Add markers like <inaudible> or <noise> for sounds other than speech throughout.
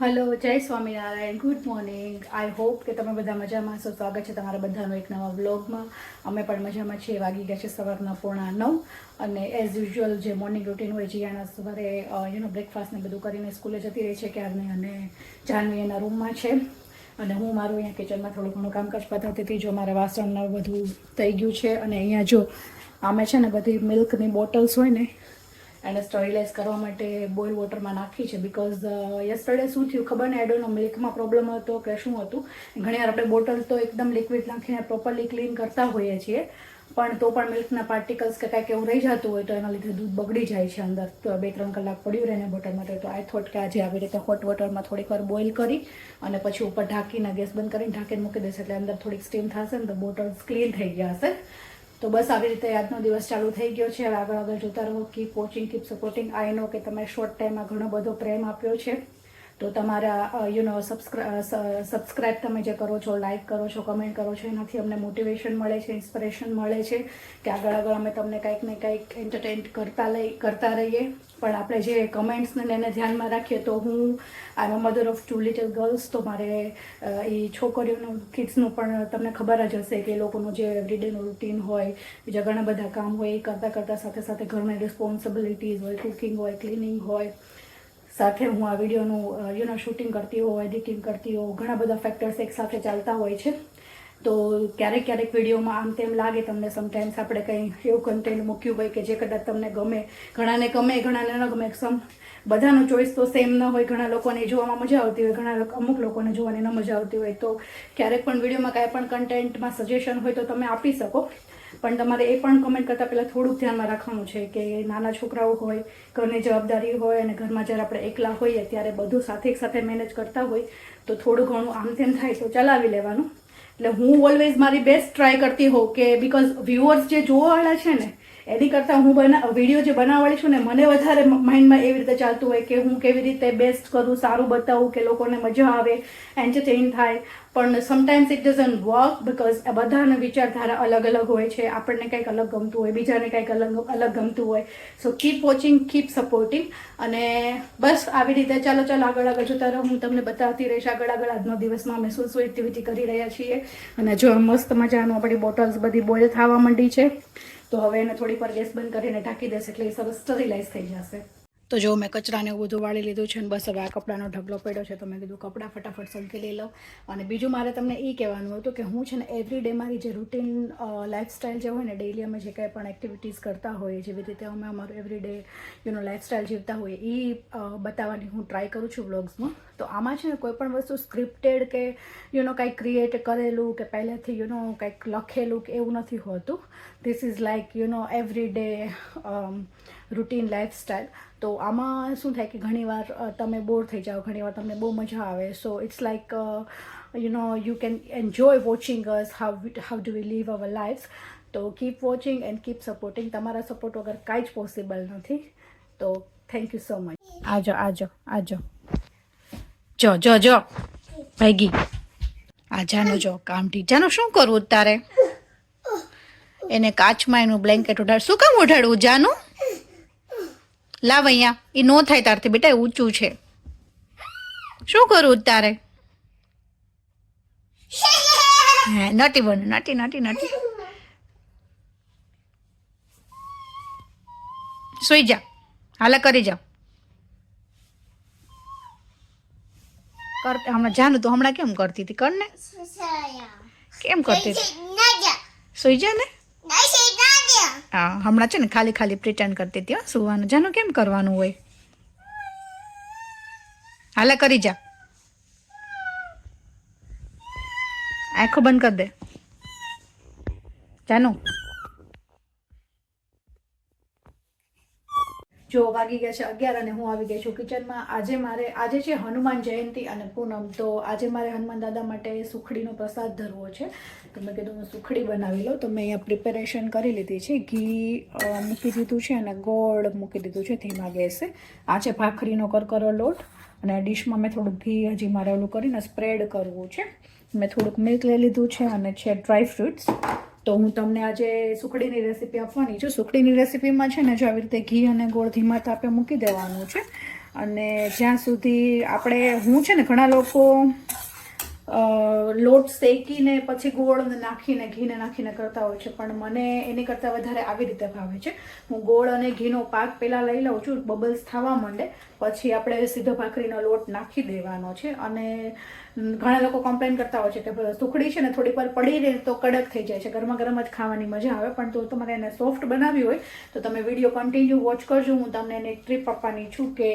Hello, જય Swaminarayan. Good morning I hope કે તમે બધા મજામાં છો સ્વાગત છે તમારા બધાનો એક નવા બ્લોગમાં અમે પણ મજામાં છીએ. વાગી ગયા છે સવારના પોણા નવ. અને એઝ યુઝ્યુઅલ જે મોર્નિંગ રૂટીન હોય, જીયાના સવારે યુનો બ્રેકફાસ્ટ ને બધું કરીને સ્કૂલે જતી રહી છે ક્યારની અને જાનવી એના રૂમમાં છે. અને હું મારું અહીંયા કિચનમાં થોડું ઘણું કામકાજ પતાવતી હતી જો મારે વાસણ બધું થઈ ગયું છે અને અહીંયા જો આમે છે ને બધી મિલ્કની બોટલ્સ હોય ને એને સ્ટરીલાઇઝ કરવા માટે બોઇલ વોટરમાં નાખી છે બિકોઝ યસ્ટરડે શું થયું ખબર ને? એડોનો મિલ્કમાં પ્રોબ્લેમ હતો કે શું હતું? ઘણીવાર આપણે બોટલ તો એકદમ લિક્વિડ નાખીને પ્રોપરલી ક્લીન કરતા હોઈએ છીએ, પણ તો પણ મિલ્કના પાર્ટિકલ્સ કે કાંઈક એવું રહી જતું હોય તો એના લીધે દૂધ બગડી જાય છે અંદર. તો બે ત્રણ કલાક પડ્યું રહે બોટલમાં તો આઈ થોટ કે આજે આવી રીતે હોટ વોટરમાં થોડીક વાર બોઇલ કરી અને પછી ઉપર ઢાંકીને ગેસ બંધ કરીને ઢાંકીને મૂકી દેશે એટલે અંદર થોડીક સ્ટીમ થશે ને તો બોટલ્સ ક્લીન થઈ ગયા હશે. તો બસ આવી રીતે આજનો દિવસ ચાલુ થઈ ગયો છે. હવે આગળ આગળ જોતા રહો. Keep watching keep supporting I know કે તમે શોર્ટ ટાઈમમાં ઘણો બધો પ્રેમ આપ્યો છે. તો તમારા યુ નો સબસ્ક્રાઇબ તમે જે કરો છો લાઇક કરો છો કમેન્ટ કરો છો, એનાથી અમને મોટિવેશન મળે છે ઇન્સ્પિરેશન મળે છે કે આગળ આગળ અમે તમને કંઈક ને કંઈક એન્ટરટેન કરતા લઈ, કરતા રહીએ. પણ આપણે જે કમેન્ટ્સને એને ધ્યાનમાં રાખીએ તો હું I mother of two little girls તો મારે એ છોકરીઓનું કિડ્સનું પણ તમને ખબર જ હશે કે એ લોકોનું જે એવરીડેનું રૂટીન હોય, બીજા ઘણા બધા કામ હોય, એ કરતાં કરતાં સાથે સાથે ઘરની રિસ્પોન્સિબિલિટીઝ હોય કુકિંગ હોય ક્લિનિંગ હોય સાથે હું આ વિડીયોનું યુનો શૂટિંગ કરતી હોઉં એડિટિંગ કરતી હોઉં, ઘણા બધા ફેક્ટર્સ એક સાથે ચાલતા હોય છે. તો ક્યારેક ક્યારેક વિડીયોમાં આમ તેમ લાગે, તમને સમટાઈમ્સ આપણે કંઈ એવું કન્ટેન્ટ મૂક્યું હોય કે જે કદાચ તમને ગમે, ઘણાને ગમે, ઘણાને ન ગમે સમ, બધાનો ચોઈસ તો સેમ ન હોય, ઘણા લોકોને જોવામાં મજા આવતી હોય, ઘણા અમુક લોકોને જોવાની ન મજા આવતી હોય. તો ક્યારેક પણ વિડીયોમાં કાંઈ પણ કન્ટેન્ટમાં સજેશન હોય તો તમે આપી શકો. પણ તમારે એ પણ કમેન્ટ કરતાં પહેલાં થોડુંક ધ્યાનમાં રાખવાનું છે કે નાના છોકરાઓ હોય, ઘરની જવાબદારી હોય અને ઘરમાં જ્યારે આપણે એકલા હોઈએ ત્યારે બધું સાથે એક સાથે મેનેજ કરતા હોય, તો થોડું ઘણું આમ તેમ થાય તો ચલાવી લેવાનું. એટલે હું ઓલવેઝ મારી બેસ્ટ ટ્રાય કરતી હોઉં કે બિકોઝ વ્યુઅર્સ જે જોવાવાળા છે ને, એની કરતાં હું બના વીડિયો જે બનાવવાળી છું ને, મને વધારે માઇન્ડમાં એવી રીતે ચાલતું હોય કે હું કેવી રીતે બેસ્ટ કરું, સારું બતાવું કે લોકોને મજા આવે એન્ટરટેઇન થાય પણ sometimes it doesn't work because બધાના વિચારધારા અલગ અલગ હોય છે, આપણને કંઈક અલગ ગમતું હોય, બીજાને કંઈક અલગ અલગ ગમતું હોય. So keep watching keep supporting અને બસ આવી રીતે ચાલો ચાલો આગળ આગળ જોતા રહો. હું તમને બતાવતી રહીશ, આગળ આગળ આજનો દિવસમાં અમે શું શું એક્ટિવિટી કરી રહ્યા છીએ. અને જો મસ્ત મજાનું આપણી બોટલ્સ બધી બોઇલ થવા માંડી છે, તો હવે એને થોડી વાર ગેસ બંધ કરીને ઢાંકી દેશે એટલે એ સરસ સ્ટરીલાઇઝ થઈ જશે. તો જો મેં કચરાને એવું બધું વાળી લીધું છે અને બસ હવે આ કપડાનો ઢગલો પડ્યો છે, તો મેં કીધું કપડાં ફટાફટ સંકેલી લઉં. અને બીજું મારે તમને એ કહેવાનું હતું કે હું છે ને એવરી ડે મારી જે રૂટીન લાઈફસ્ટાઈલ જે હોય ને ડેઈલી અમે જે કંઈ પણ એક્ટિવિટીઝ કરતા હોઈએ, જેવી રીતે અમે અમારું એવરી ડે યુનો લાઈફસ્ટાઈલ જીવતા હોઈએ એ બતાવવાની હું ટ્રાય કરું છું વ્લોગ્સમાં તો આમાં છે ને કોઈ પણ વસ્તુ સ્ક્રિપ્ટેડ કે યુનો કાંઈક ક્રિએટ કરેલું કે પહેલેથી યુનો કંઈક લખેલું કે એવું નથી હોતું. This is like you know every day routine lifestyle તો આમાં શું થાય કે ઘણીવાર તમે બોર થઈ જાઓ ઘણીવાર તમને બહુ મજા આવે. So it's like you know you can enjoy watching us how how do we live our life તો keep watching and keep supporting તમારા સપોર્ટ વગર કાંઈ જ પોસિબલ નથી. તો થેન્ક યુ સો મચ આજો આજો આજો. જો જો જો. ભાઈગી. આ જાનો જો કામથી જાનો, શું કરવું તારે? એને કાચમાં એનું બ્લેન્કેટ ઉઠાડ શું કામ ઉડાડવું, જાનું? લાવ અહીંયા. એ નો થાય તારથી, બેટા, એ ઊંચું છે. શું કરવું તારે? હા, નટી બન, નટી નટી નટી. સુઈ જા. હાલા, કરી જાઓ કર હમણાં જાનું તો હમણાં કેમ કરતી હતી? કર ને. કેમ કરતી હતી? સુઈ જા ને? હા, હમણાં છે ને ખાલી ખાલી પ્રિટર્ન કરતી હતી સુવાનું. જાનું કેમ કરવાનું હોય? હાલે, કરી જા. આંખો બંધ કરી દે. જાનું. જો વાગી ગયા છે અગિયાર અને હું આવી ગઈ છું કિચનમાં. આજે મારે, આજે છે હનુમાન જયંતિ અને પૂનમ. તો આજે મારે હનુમાન દાદા માટે સુખડીનો પ્રસાદ ધરવો છે. તો મેં કીધું હું સુખડી બનાવી લઉં. તો મેં અહીંયા પ્રિપેરેશન કરી લીધી છે. ઘી મૂકી દીધું છે અને ગોળ મૂકી દીધું છે ધીમા ગેસે. આ છે ભાખરીનો કરકરો લોટ. અને ડીશમાં મેં થોડુંક ઘી હજી મારે ઓલું કરીને સ્પ્રેડ કરવું છે. મેં થોડુંક મિલ્ક લઈ લીધું છે અને છે ડ્રાય ફ્રૂટ્સ તો હું તમને આજે સુખડીની રેસીપી આપવાની છું. સુખડીની રેસીપીમાં છે ને જો આવી રીતે ઘી અને ગોળ ધીમા તાપે મૂકી દેવાનું છે. અને જ્યાં સુધી આપણે, હું છે ને ઘણા લોકો લોટ શેકીને પછી ગોળ નાખીને, ઘીને નાખીને કરતા હોય છે. પણ મને એની કરતાં વધારે આવી રીતે ભાવે છે. હું ગોળ અને ઘીનો પાક પહેલાં લઈ લઉં છું, બબલ્સ થવા માંડે. પછી આપણે સીધો ભાખરીનો લોટ નાખી દેવાનો છે. અને ઘણા લોકો કમ્પ્લેન કરતા હોય છે કે સુખડી છે ને થોડીક વાર પડી રહે તો કડક થઈ જાય છે. ગરમા ગરમ જ ખાવાની મજા આવે. પણ તો તમારે એને સોફ્ટ બનાવી હોય તો તમે વીડિયો કન્ટિન્યુ વોચ કરજો. હું તમને એને એક ટ્રીપ આપવાની છું કે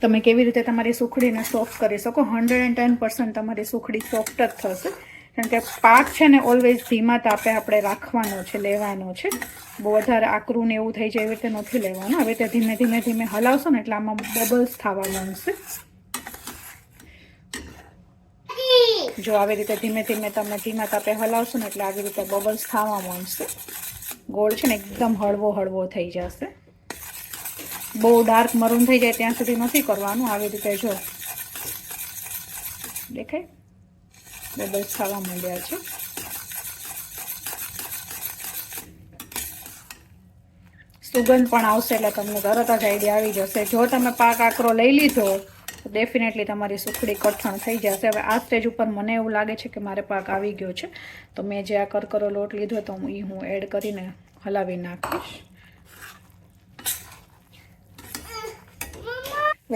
તમે કેવી રીતે તમારી સુખડીને સોફ્ટ કરી શકો. હંડ્રેડ એન્ડ ટેન પર્સન્ટ તમારી સુખડી સોફ્ટ જ થશે. કારણ કે પાક છે ને ઓલવેઝ ધીમા તાપે આપણે રાખવાનો છે, લેવાનો છે. બહુ વધારે આકરું ને એવું થઈ જાય એવી રીતે નથી લેવાનું. હવે તે ધીમે ધીમે ધીમે હલાવશો ને એટલે આમાં બબલ્સ થવા માંડશે. જો આવી રીતે ધીમે ધીમે તમે ધીમા તાપે હલાવશો ને એટલે આવી રીતે બબલ્સ થવા માંડશે. ગોળ છે ને એકદમ હળવો હળવો થઈ જશે. બહુ ડાર્ક મરૂન થઈ જાય ત્યાં સુધી નથી કરવાનું. આવી રીતે જો. દેખાય? બબલ્સ થવા માંડ્યા છે. સુગંધ પણ આવશે એટલે તમને તરત જ આઈડિયા આવી જશે. જો તમે પાક આકરો લઈ લીધો, તો ડેફિનેટલી તમારી સુખડી કઠણ થઈ જશે. હવે આ સ્ટેજ ઉપર મને એવું લાગે છે કે મારે પાક આવી ગયો છે. તો મેં જે આ કરકરો લોટ લીધો, તો હું એ હું એડ કરીને હલાવી નાખીશ.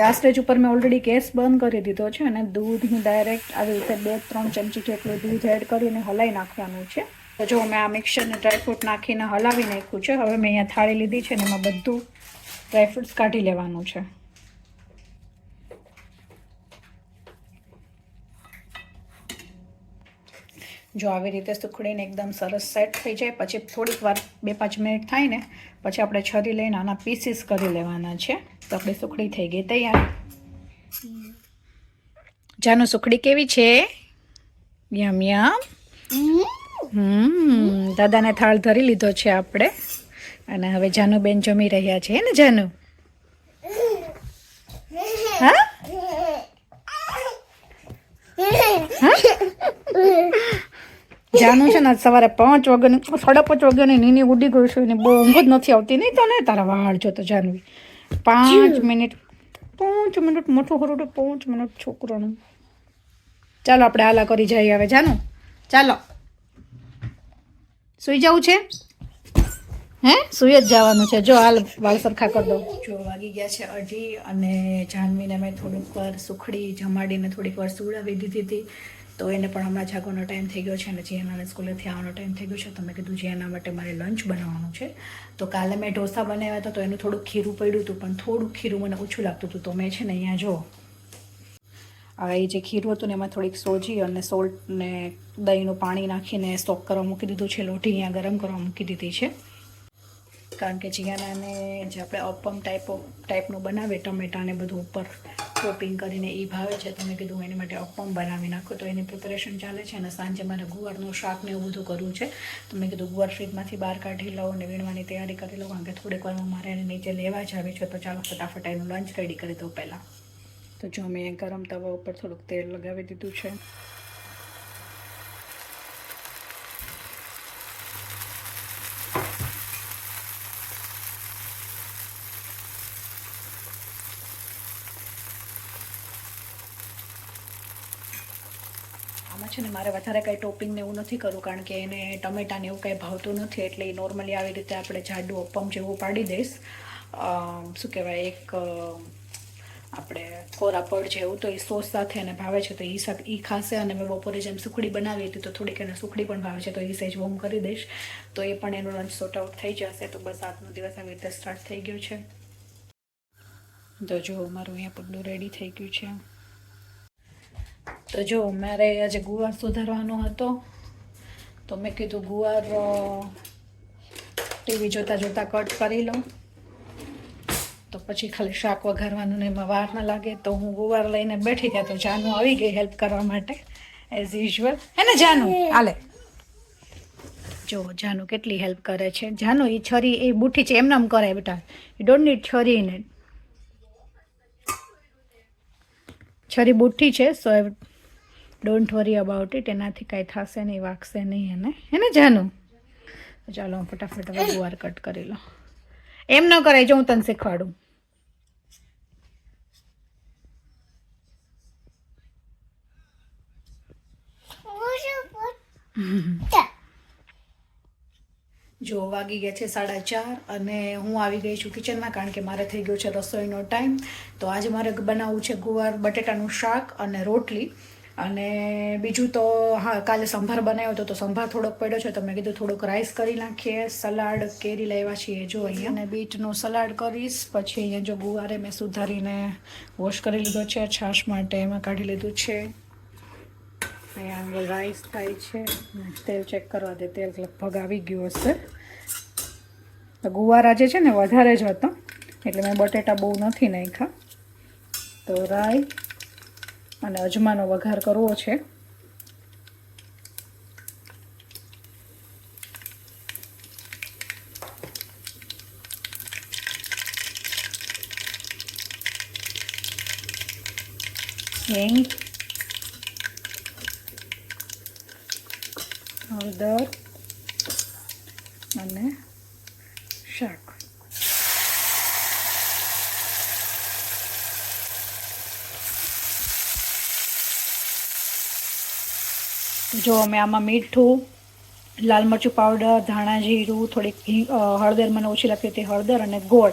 આ સ્ટેજ ઉપર મેં ઓલરેડી ગેસ બંધ કરી દીધો છે અને દૂધ હું ડાયરેક્ટ આવી રીતે બે ત્રણ ચમચી જેટલું દૂધ એડ કરીને હલાવી નાખવાનું છે. તો જો મેં આ મિક્સરને ડ્રાયફ્રૂટ નાખીને હલાવી નાખ્યું છે, હવે મેં અહીંયા થાળી લીધી છે અને એમાં બધું ડ્રાયફ્રૂટ્સ કાઢી લેવાનું છે. જો આવી રીતે સુખડીને એકદમ સરસ સેટ થઈ જાય, પછી થોડીક વાર બે પાંચ મિનિટ થાય ને, પછી આપણે છરી લઈને આના પીસીસ કરી લેવાના છે. તો આપણે સુખડી થઈ ગઈ, તૈયાર? જાનુ સુખડી કેવી છે? યમ યમ દાદાને થાળ ધરી લીધો છે આપણે. અને હવે જાનુબેન જમી રહ્યા છે ને જાનુ? હા? જાનું છે ને સવારે પાંચ વાગ્યાની સાડા પાંચ વાગ્યાની નીની ઉડી ગઈ છે બહુ ઊંઘ જ નથી આવતી. નહીં તને તારા વાળ જો તો જાનવી. પાંચ મિનિટ પાંચ મિનિટ મોટું ખરું પાંચ મિનિટ છોકરાનું. ચાલો આપણે આલા કરી જઈએ હવે જાનું. ચાલો. સુઈ જવું છે? હે? સુઈ જ જવાનું છે. જો હાલ વાળ સરખા કરી દઉં જો વાગી ગયા છે અઢી અને જાનવીને મેં થોડીક વાર સુખડી જમાડીને થોડીક વાર સુવડાવી દીધી હતી. તો એને પણ હમણાં જાગવાનો ટાઈમ થઈ ગયો છે અને જીયાનાને સ્કૂલેથી આવવાનો ટાઈમ થઈ ગયો છે. તો મેં કીધું જીયાના માટે મારે લંચ બનાવવાનું છે. તો કાલે મેં ઢોસા બનાવ્યા હતા, તો એનું થોડુંક ખીરું પડ્યું હતું, પણ થોડું ખીરું મને ઓછું લાગતું હતું. તો મેં છે ને અહીંયા જો, હવે એ જે ખીરું હતું ને એમાં થોડીક સોજી અને સોલ્ટ ને દહીંનું પાણી નાખીને સ્ટોક કરવા મૂકી દીધું છે. લોટી અહીંયા ગરમ કરવા મૂકી દીધી છે. કારણ કે જીયાનાને જે આપણે અપમ ટાઈપ ટાઈપનું બનાવે ટમેટાને બધું ઉપર. ટોપિંગ કરીને એ ભાવે છે. મેં કીધું એની માટે અપમ બનાવી નાખો. તો એની પ્રિપેરેશન ચાલે છે અને સાંજે મારે ગુવારનું શાક ને એવું બધું કરવું છે. તો મેં કીધું ગુવાર ફ્રીજમાંથી બહાર કાઢી લઉં અને વીણવાની તૈયારી કરી લઉં. કારણ કે થોડીક વારમાં મારે એને નીચે લેવા જ આવે છે. તો ચાલો ફટાફટ એનું લંચ રેડી કરી દઉં પહેલાં. તો જો મેં ગરમ તવા ઉપર થોડુંક તેલ લગાવી દીધું છે આમાં છે ને મારે વધારે કંઈ ટોપિંગ ને એવું નથી કરવું કારણ કે એને ટમેટાને એવું કંઈ ભાવતું નથી એટલે એ નોર્મલી આવી રીતે આપણે જાડું અપમ જેવું પાડી દઈશ. શું કહેવાય, એક આપણે કોરા પડ જેવું તો એ સોસ સાથે એને ભાવે છે તો એ સાથે એ ખાશે અને મેં બપોરે જેમ સુખડી બનાવી હતી તો થોડીક એને સુખડી પણ ભાવે છે તો એ સહેજ વોમ કરી દઈશ. તો એ પણ એનું લંચ સોર્ટ આઉટ થઈ જશે તો બસ આજનો દિવસ આવી રીતે સ્ટાર્ટ થઈ ગયો છે. તો જો મારું અહીંયા પગલું રેડી થઈ ગયું છે. તો જો મારે આજે ગુવાર સુધારવાનો હતો. તો મેં કીધું ગુવાર ટીવી જોતાં જોતાં કટ કરી લઉં. તો પછી ખાલી શાક વઘારવાનું ને એમાં વાર ના લાગે. તો હું ગુવાર લઈને બેઠી ત્યાં તો જાનુ આવી ગઈ હેલ્પ કરવા માટે એઝ યુઝ્યુઅલ હે ને જાનુ? હાલે જો જાનુ કેટલી હેલ્પ કરે છે. જાનુ એ છરી એ બુઠી છે એમને એમ કરે બેટા. યુ ડોન્ટ નીડ છરી ને છરી બુઠ્ઠી છે so don't worry about it એનાથી કાંઈ થશે નહીં વાગશે નહીં એને. એને જાનું. ચાલો હું ફટાફટ હવે ગુવાર કટ કરી લો એમ ન કરાય જો હું તને શીખવાડું. Mm-hmm. <laughs> જો વાગી ગયા છે સાડા ચાર અને હું આવી ગઈ છું કિચનમાં કારણ કે મારે થઈ ગયો છે રસોઈનો ટાઈમ. તો આજે મારે બનાવવું છે ગુવાર, બટેટાનું શાક અને રોટલી. અને બીજું તો, હા, કાલે સંભાર બનાવ્યો હતો, તો સંભાર થોડોક પડ્યો છે, તો મેં કીધું થોડુંક રાઈસ કરી નાખીએ. સલાડ કેરી લાવ્યા છીએ જો અહીંયા. અને બીટનું સલાડ કરીશ, પછી અહીંયા જો ગુવારે મેં સુધારીને વોશ કરી લીધો છે, છાશ માટે એમાં કાઢી લીધું છે. અહીંયા આગળ રાઈસ થાય છે. તેલ ચેક કરવા દે. તેલ લગભગ આવી ગયું હશે. ગુવારા જે છે ને, વધારે જ હતો. એટલે મેં બટેટા બહુ નથી નાખ્યા. તો રાઈ અને અજમાનો વઘાર કરવો છે. હિંગ હળદર અને શાક. જો અમે આમાં મીઠું, લાલ મરચું પાવડર ધાણા જીરું, થોડીક હળદર મને ઓછી લાગતી હતી હળદર અને ગોળ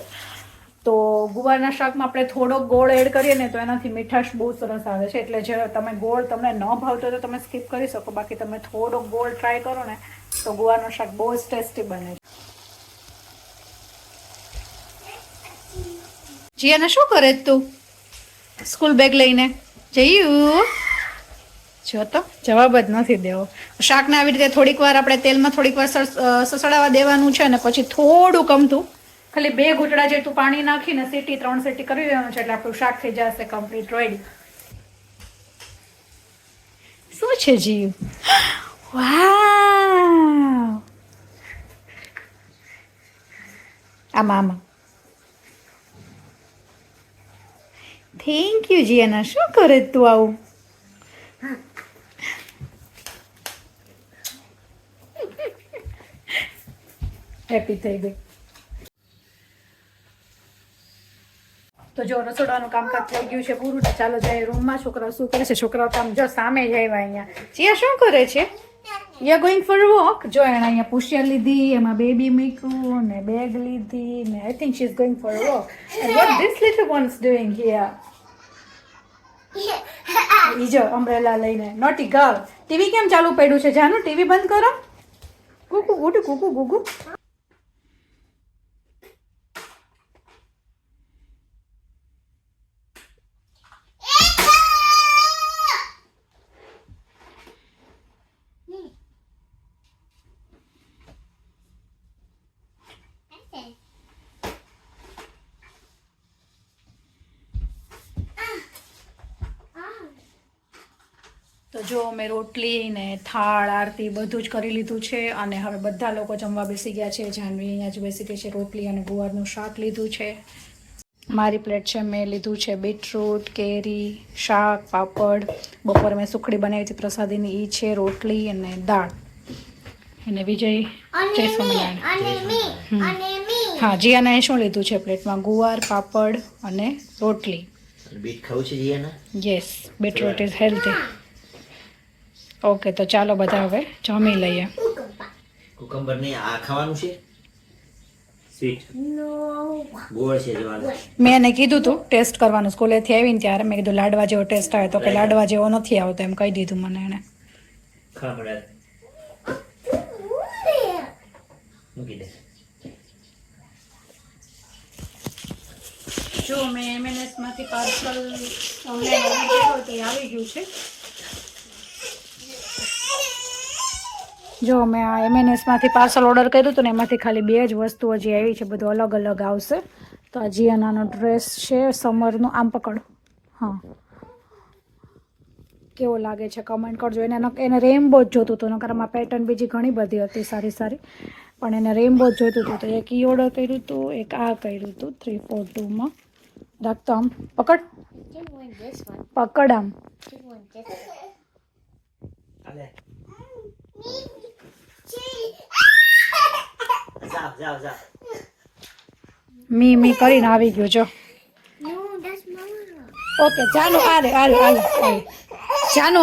તો ગુવારના શાકમાં આપણે થોડોક ગોળ એડ કરીએ ને તો એનાથી મીઠાશ બહુ સરસ આવે છે. એટલે જે તમે ગોળ તમને ન ભાવતો તો તમે સ્કીપ કરી શકો. બાકી તમે થોડોક ગોળ ટ્રાય કરો ને તો ગુવારનું શાક બહુ જ ટેસ્ટી બને છે. જીયાને શું કરે તું? સ્કૂલ બેગ લઈને? જયું. જો તો, જવાબ જ નથી દેવો. શાકને આવી રીતે થોડીક વાર આપણે તેલમાં થોડીક વાર સસડાવા દેવાનું છે અને પછી થોડું કમતું ખાલી બે ઘૂંટડા જેટલું પાણી નાખીને સીટી ત્રણ સીટી કરી દેવાનું છે એટલે આપણું શાક થઈ જશે કમ્પ્લીટ રેડી શું છે જીવ? વાહ આમાં આમાં થેન્ક યુ જીયાના. શું કરે તું આવું? હેપી થઈ ગઈ. તો જો રસોડાનું કામકાજ થઈ ગયું છે પૂરું ચાલો જાય રૂમમાં. છોકરા શું કરે છે? છોકરાઓ તો જો સામે જ આવ્યા અહીંયા. ચિયા શું કરે છે? યા ગોઈંગ ફોર વોક જો એણે અહીંયા પુષ્યા લીધી, એમાં બેબી મૂક્યું, ને બેગ લીધી, ને I think she is going for walk and what this little ones doing here ઈ જો અમ્બ્રેલા લઈને. નોટી ગર્લ ટીવી કેમ ચાલુ પડ્યું છે? જાનું? ટીવી બંધ કરો. કુકુ ગુડુ કુકુ, ગુગુ. તો જો મેં રોટલી ને થાળ આરતી બધું જ કરી લીધું છે અને હવે બધા લોકો જમવા બેસી ગયા છે. જાનવી અહીંયા જ બેસી ગઈ છે રોટલી અને ગુવારનું શાક લીધું છે. મારી પ્લેટ છે મેં લીધું છે બીટરૂટ કેરી શાક પાપડ. બપોરે મેં સુખડી બનાવી હતી પ્રસાદીની એ છે રોટલી અને દાળ. અને વિજય જય સ્વામિનારાયણ. હા જીયાને શું લીધું છે પ્લેટમાં? ગુવાર પાપડ અને રોટલી. બીટ ખાવું છે જીયાના? Yes beetroot is healthy okay તો ચાલો બધા હવે જમી લઈએ. કુકમ્બર ને આ ખાવાનું છે? મેં એને કીધું હતું ટેસ્ટ કરવાનું. સ્કૂલેથી આવીને ત્યારે મેં કીધું લાડવા જેવો ટેસ્ટ આવે તો કે લાડવા જેવો નથી આવતો એમ કહી દીધું મને દે. જો મેં એમએનએસમાંથી પાર્સલ ઓનલાઈન આવી ગયું છે. જો મેં આ એમએનએસમાંથી પાર્સલ ઓર્ડર કર્યું હતું ને એમાંથી ખાલી બે જ વસ્તુ હજી આવી છે બધું અલગ અલગ આવશે. તો આ જીયાનાનો ડ્રેસ છે સમરનો આમ પકડ. હા. કેવો લાગે છે કમેન્ટ કરજો. એને એને રેમ્બો જ જોતું હતું નકર આમાં પેટર્ન બીજી ઘણી બધી હતી સારી સારી. પણ એને રેમ્બો જ જોતું હતું. તો એક ઈ ઓર્ડર કર્યું હતું એક આ કર્યું હતું થ્રી ફોર ટુમાં રાખતો આમ પકડ. પકડ આમ. મી મી કરીને આવી ગયો જો. ઓકે ચાલો આલે આલે આલે આલે. જાનું